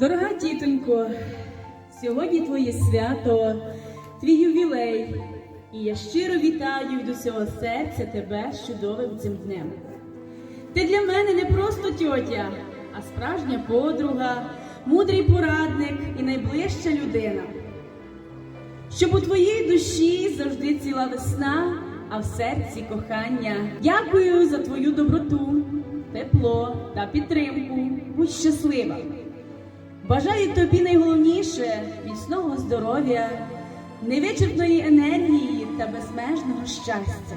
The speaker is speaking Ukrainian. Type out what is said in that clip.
Дорога тітонько, сьогодні твоє свято, твій ювілей, і я щиро вітаю від усього серця тебе з чудовим цим днем. Ти для мене не просто тьотя, а справжня подруга, мудрий порадник і найближча людина. Щоб у твоїй душі завжди ціла весна, а в серці кохання. Дякую за твою доброту, тепло та підтримку. Будь щаслива. Бажаю тобі найголовніше міцного здоров'я, невичерпної енергії та безмежного щастя.